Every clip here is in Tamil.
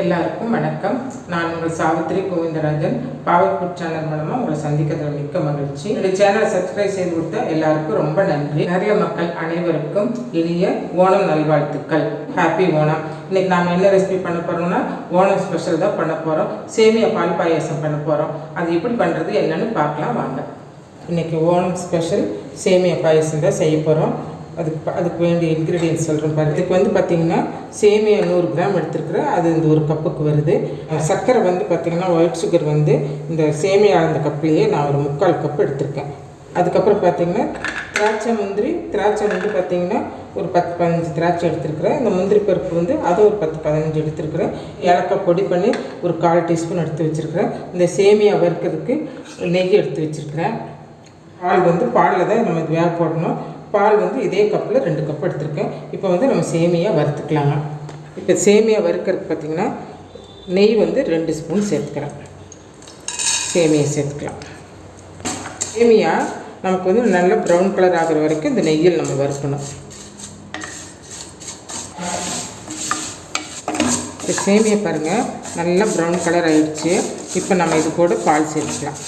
எல்லாருக்கும் வணக்கம். நான் உங்கள் சாவித்திரி கோவிந்தராஜன். பாவைப்பூர் சேனல் மூலமாக உங்களை சந்திக்கிறதுல மிக்க மகிழ்ச்சி. என்னுடைய சேனலை சப்ஸ்கிரைப் செய்து கொடுத்த எல்லாருக்கும் ரொம்ப நன்றி. நிறைய மக்கள் அனைவருக்கும் இனிய ஓணம் நல்வாழ்த்துக்கள். ஹாப்பி ஓணம். இன்னைக்கு நாம் என்ன ரெசிபி பண்ண போகிறோம்னா ஓணம் ஸ்பெஷல் தான் பண்ண போகிறோம் சேமியா பால் பாயாசம் பண்ண போகிறோம் அது எப்படி பண்ணுறது என்னன்னு பார்க்கலாம் வாங்க. இன்னைக்கு ஓணம் ஸ்பெஷல் சேமியா பாயாசம் தான் செய்ய போகிறோம் அதுக்கு அதுக்கு வேண்டிய இன்க்ரீடியன்ஸ் சொல்கிறேன் பாருங்கள் இதுக்கு வந்து பார்த்திங்கன்னா சேமியா நூறு கிராம் எடுத்துருக்குறேன் அது இந்த ஒரு கப்புக்கு வருது. சர்க்கரை வந்து பார்த்திங்கன்னா ஒயிட் சுகர் வந்து இந்த சேமியா அந்த கப்லேயே நான் ஒரு முக்கால் கப் எடுத்திருக்கேன். அதுக்கப்புறம் பார்த்திங்கன்னா திராட்சை முந்திரி திராட்சை வந்து பார்த்திங்கன்னா ஒரு பத்து பதினஞ்சு திராட்சை எடுத்துருக்குறேன். இந்த முந்திரி பருப்பு வந்து அதை ஒரு பத்து பதினஞ்சு எடுத்துருக்குறேன். ஏலக்காய் பொடி பண்ணி ஒரு கால் டீஸ்பூன் எடுத்து வச்சுருக்கிறேன். இந்த சேமியா வறுக்கிறதுக்கு நெய் எடுத்து வச்சுருக்கிறேன். பால் வந்து பாலில் தான் நம்ம இது வேக போடணும். பால் வந்து இதே கப்பில் ரெண்டு கப் எடுத்திருக்கேன். இப்போ வந்து நம்ம சேமியா வறுத்துக்கலாங்க. இப்போ சேமியா வறுக்கிறதுக்கு பார்த்திங்கன்னா நெய் வந்து ரெண்டு ஸ்பூன் சேர்த்துக்கிறேன். சேமியா சேர்த்துக்கலாம். சேமியா நமக்கு வந்து நல்ல ப்ரௌன் கலர் ஆகிற வரைக்கும் இந்த நெய்யில் நம்ம வறுக்கணும். இப்போ சேமியா பாருங்கள் நல்லா ப்ரௌன் கலர் ஆகிடுச்சு இப்போ நம்ம இது கூட பால் சேர்த்துக்கலாம்.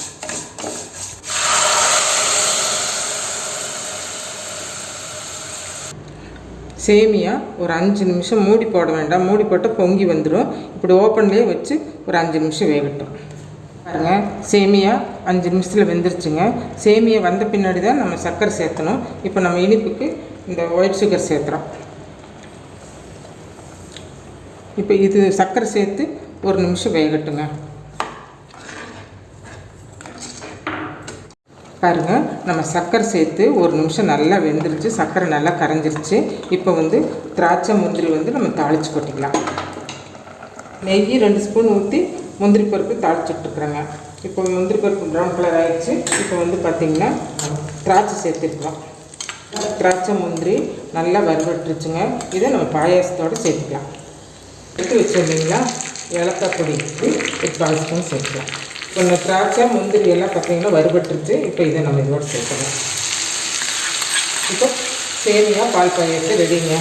சேமியா ஒரு அஞ்சு நிமிஷம் மூடி போட வேண்டாம். மூடி போட்டு பொங்கி வந்துடும் இப்படி ஓப்பன்லேயே வச்சு ஒரு அஞ்சு நிமிஷம் வேகட்டும். பாருங்க சேமியா அஞ்சு நிமிஷத்தில் வெந்துருச்சுங்க. சேமியா வந்த பின்னாடி தான் நம்ம சர்க்கரை சேர்த்தணும். இப்போ நம்ம இனிப்புக்கு இந்த ஒயிட் சுகர் சேர்த்துறோம். இப்போ இது சர்க்கரை சேர்த்து ஒரு நிமிஷம் வேகட்டுங்க. பாருங்கள் நம்ம சர்க்கரை சேர்த்து ஒரு நிமிஷம் நல்லா வெந்துருச்சு. சர்க்கரை நல்லா கரைஞ்சிருச்சு. இப்போ வந்து திராட்சை முந்திரி வந்து நம்ம தாளித்து கொட்டிக்கலாம். நெய் ரெண்டு ஸ்பூன் ஊற்றி முந்திரி பருப்பு தாளிச்சுட்ருக்குறேங்க இப்போ முந்திரி பருப்பு ப்ரௌன் கலர் ஆகிடுச்சு இப்போ வந்து பார்த்திங்கன்னா திராட்சை சேர்த்துருக்குறோம் திராட்சை முந்திரி நல்லா வறுவட்டுருச்சுங்க. இதை நம்ம பாயாசத்தோடு சேர்த்துக்கலாம். எடுத்து வச்சுருந்தீங்களா? ஏலக்காய் பொடி ஒரு பால் ஸ்பூன் சேர்த்துக்கலாம். கொஞ்சம் திராட்சை முந்திரி எல்லாம் பார்த்தீங்கன்னா வறுபட்டுருச்சு. இப்போ இதை நம்ம இதோட சேர்க்கணும் இப்போ சேமியா பால் பாயாசம் ரெடிங்க.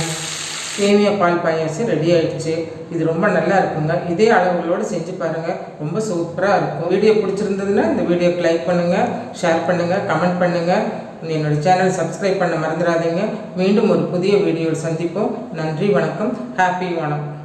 சேமியா பால் பாயாசம் ரெடி ஆகிடுச்சு இது ரொம்ப நல்லா இருக்குங்க. இதே அளவுகளோடு செஞ்சு பாருங்கள் ரொம்ப சூப்பராக இருக்கும். வீடியோ பிடிச்சிருந்ததுன்னா இந்த வீடியோக்கு லைக் பண்ணுங்கள் ஷேர் பண்ணுங்கள் கமெண்ட் பண்ணுங்கள் என்னோட சேனல் சப்ஸ்கிரைப் பண்ண மறந்துடாதீங்க. மீண்டும் ஒரு புதிய வீடியோவில் சந்திப்போம். நன்றி வணக்கம். ஹாப்பி வணக்கம்.